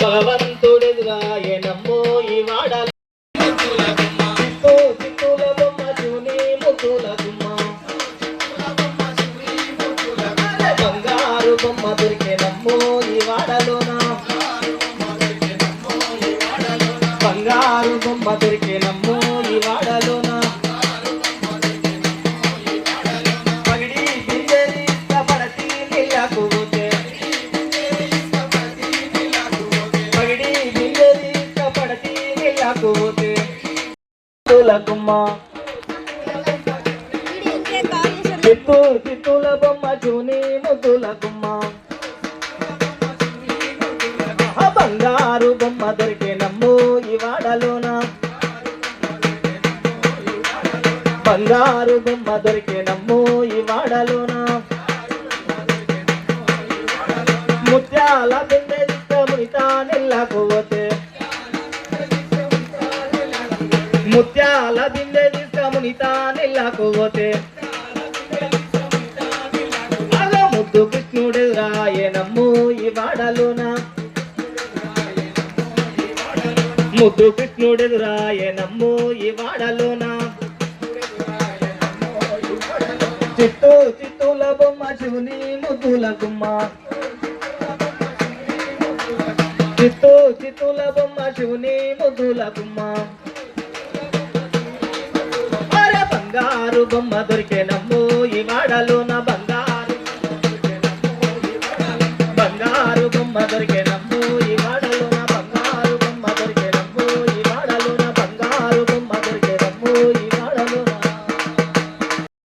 భగవంతుడిగా ఈ నమ్మో ఈ వాడలు పోతే తులకుమ్మ. చిత్తూ చిత్తూల బొమ్మ చూని ముద్దుల బంగారు బొమ్మ దొరికే నమ్ము ఈ వాడలోన? బంగారు బొమ్మ దొరికే నమ్ము ఈ వాడలోన? ముత్యాల బిందె మునితా నెల్లకు ముత్యాల బిందె మునితా నెల్లకు పోతే అలా ముద్దు కృష్ణుడు రాయనమ్ము ఈ వాడలోన. ముద్దు కృష్ణుడు రాయనమ్ము ఈ వాడలోన. చిత్తూ చిత్తూల బొమ్మ శివుని ముద్దుల గుమ్మ. చిత్తూ చిత్తూల బొమ్మ శివుని ముద్దుల గుమ్మ. బంగారు బొమ్మ దొరికే నమ్ము.